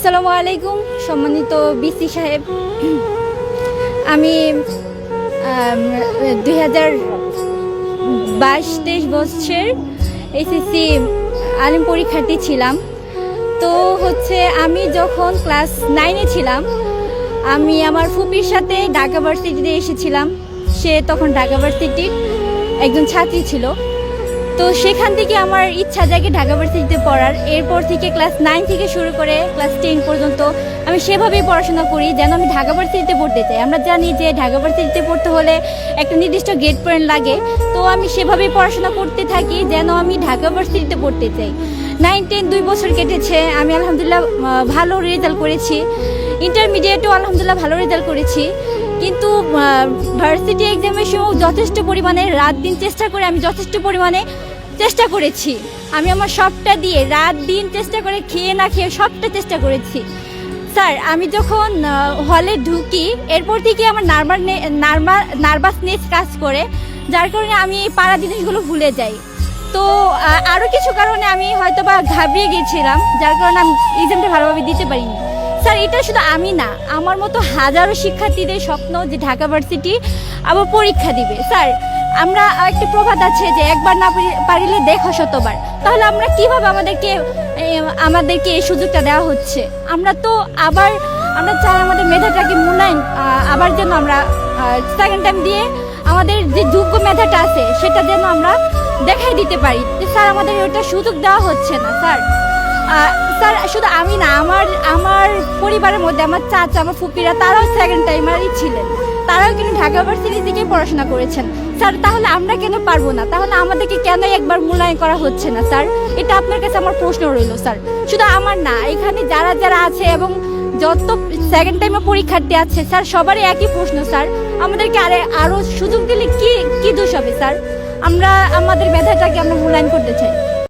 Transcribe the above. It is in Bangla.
আসসালামু আলাইকুম, সম্মানিত বিসি সাহেব। আমি দুই হাজার বাইশ তেইশ বছর এসএসসি আলিম পরীক্ষার্থী ছিলাম। তো হচ্ছে আমি যখন ক্লাস নাইনে ছিলাম, আমি আমার ফুপির সাথে ঢাকা ভার্সিটিতে এসেছিলাম। সে তখন ঢাকা ভার্সিটির একজন ছাত্রী ছিল। তো সেখান থেকে আমার ইচ্ছা জাগে ঢাকা ভার্সিটিতে পড়ার। এরপর থেকে ক্লাস নাইন থেকে শুরু করে ক্লাস টেন পর্যন্ত আমি সেভাবেই পড়াশোনা করি, যেন আমি ঢাকা ভার্সিটিতে পড়তে চাই। আমরা জানি যে ঢাকা ভার্সিটিতে পড়তে হলে একটা নির্দিষ্ট গেট পয়েন্ট লাগে, তো আমি সেভাবেই পড়াশোনা করতে থাকি, যেন আমি ঢাকা ভার্সিটিতে পড়তে চাই। নাইন, টেন দুই বছর কেটেছে, আমি আলহামদুলিল্লাহ ভালো রেজাল্ট করেছি। ইন্টারমিডিয়েটও আলহামদুলিল্লাহ ভালো রেজাল্ট করেছি। কিন্তু ভার্সিটি এক্সামের সময় যথেষ্ট পরিমাণে, রাত দিন চেষ্টা করে আমি যথেষ্ট পরিমাণে চেষ্টা করেছি। আমি আমার সবটা দিয়ে রাত দিন চেষ্টা করে খেয়ে না খেয়ে সবটা চেষ্টা করেছি। স্যার, আমি যখন হলে ঢুকি, এরপর থেকে আমার নার্ভার নার্ভাসনেস কাজ করে, যার কারণে আমি পাড়া জিনিসগুলো ভুলে যাই। তো আরও কিছু কারণে আমি হয়তো বা ঘাবড়িয়ে গিয়েছিলাম, যার কারণে আমি এক্সামটা ভালোভাবে দিতে পারিনি। স্যার, এটা শুধু আমি না, আমার মতো হাজারো শিক্ষার্থীদের স্বপ্ন যে ঢাকা ভার্সিটি আবার পরীক্ষা দিবে। স্যার আমরা একটা প্রবাদ আছে যে একবার না পারিলে দেখো শতবার। তাহলে আমরা কীভাবে আমাদেরকে আমাদেরকে এই সুযোগটা দেওয়া হচ্ছে? আমরা তো আবার, আমরা চাই আমাদের মেধাটাকে মূল্যায়ন আবার যেন আমরা সেকেন্ড টাইম দিয়ে আমাদের যে যোগ্য মেধাটা আছে, সেটা যেন আমরা দেখাই দিতে পারি স্যার আমাদের ওটা সুযোগ দেওয়া হচ্ছে না, স্যার। স্যার, শুধু আমি না, আমার আমার পরিবারের মধ্যে আমার চাচা, আমার ফুপিরা, তারাও সেকেন্ড টাইমারই ছিলেন। তারাও কিন্তু ঢাকা ইউনিভার্সিটি পড়াশোনা করেছেন। স্যার, তাহলে আমরা কেন পারব না? তাহলে আমাদেরকে কেন একবার মূল্যায়ন করা হচ্ছে না, স্যার? এটা আপনার কাছে আমার প্রশ্ন রইল, স্যার। শুধু আমার না, এখানে যারা যারা আছে এবং যত সেকেন্ড টাইমে পরীক্ষার্থী আছে, স্যার, সবারই একই প্রশ্ন, স্যার। আমাদেরকে আরে আরও সুযোগ দিলে কি কি দোষ হবে, স্যার? আমরা, আমাদের মেধাটাকে আমরা মূল্যায়ন করতে চাই।